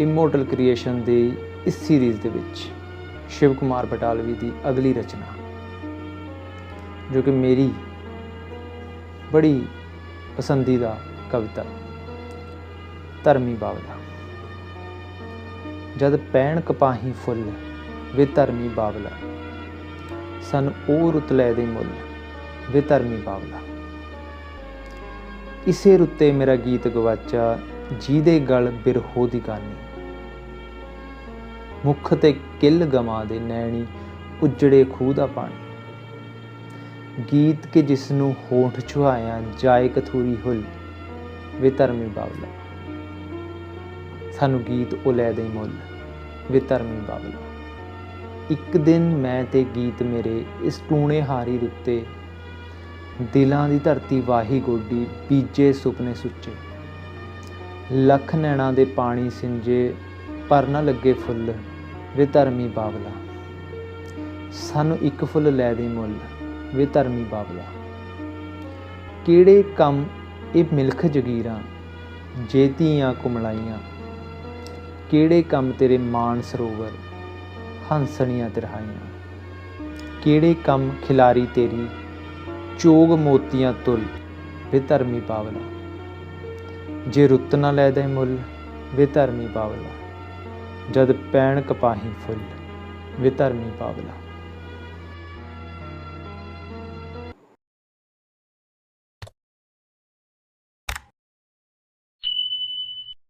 Immortal creation ਦੇ ਇਸ series ਦੇ ਵਿੱਚ ਸ਼ਿਵ ਕੁਮਾਰ ਬਟਾਲਵੀ ਦੀ ਅਗਲੀ ਰਚਨਾ, ਜੋ ਕਿ ਮੇਰੀ ਬੜੀ ਪਸੰਦੀਦਾ ਕਵਿਤਾ, ਧਰਮੀ ਬਾਵਲਾ ਜਦ ਪੈਣ ਕਪਾਹੀ ਫੁੱਲ ਵੇ ਧਰਮੀ ਬਾਵਲਾ ਸਨ ਉਹ ਰੁੱਤ ਲੈ ਦੇ ਮੁੱਲ ਵੇ ਧਰਮੀ ਬਾਵਲਾ ਇਸੇ ਰੁੱਤੇ ਮੇਰਾ ਗੀਤ ਗਵਾਚਾ ਜਿਹਦੇ ਗਲ ਬਿਰਹੋ ਦੀ ਗਾਨੀ ਮੁਖ ਤੇ ਕਿੱਲ ਗਮਾ ਦੇ ਨੈਣੀ ਉਜੜੇ ਖੂਹ ਦਾ ਪਾਣੀ। ਗੀਤ ਕੇ ਜਿਸ ਨੂੰ ਹੋਠ ਛੁਹਾਇਆ ਜਾਏ ਕਥੂਰੀ ਹੁਲ, ਵੇ ਧਰਮੀ ਬਾਵਲਾ ਸਾਨੂੰ ਗੀਤ ਉਹ ਲੈ ਦੇ ਮੁੱਲ, ਵੇ ਧਰਮੀ ਬਾਵਲਾ ਇੱਕ ਦਿਨ ਮੈਂ ਤੇ ਗੀਤ ਮੇਰੇ ਇਸ ਟੂਣੇ ਹਾਰੀ ਰੁੱਤੇ ਦਿਲਾਂ ਦੀ ਧਰਤੀ ਵਾਹੀ ਗੋਡੀ ਬੀਜੇ ਸੁਪਨੇ ਸੁੱਚੇ। ਲੱਖ ਨੈਣਾ ਦੇ ਪਾਣੀ ਸਿੰਜੇ, ਪਰ ਨਾ ਲੱਗੇ ਫੁੱਲ ਵੇ ਧਰਮੀ ਬਾਬਲਾ। ਸਾਨੂੰ ਇੱਕ ਫੁੱਲ ਲੈ ਦੇ ਮੁੱਲ, ਵੇ ਧਰਮੀ ਬਾਬਲਾ। ਕਿਹੜੇ ਕੰਮ ਇਹ ਮਿਲਖ ਜਗੀਰਾਂ, ਜੇ ਧੀਆਂ ਕੁਮਲਾਈਆਂ? ਕਿਹੜੇ ਕੰਮ ਤੇਰੇ ਮਾਨ ਸਰੋਵਰ, ਹੰਸਣੀਆਂ ਤਿਰਹਾਈਆਂ? ਕਿਹੜੇ ਕੰਮ ਖਿਲਾਰੀ ਤੇਰੀ, ਚੋਗ ਮੋਤੀਆਂ ਤੁਲ, ਵੇ ਧਰਮੀ ਪਾਵਲਾ ਜੇ ਰੁੱਤ ਨਾ ਲੈ ਦੇ ਮੁੱਲ, ਵੇ ਧਰਮੀ ਪਾਵਲਾ ਜਦ ਪੈਣ ਕਪਾਹੀ ਫੁੱਲ ਵਿਧਰਮੀ ਪਾਵਲਾ।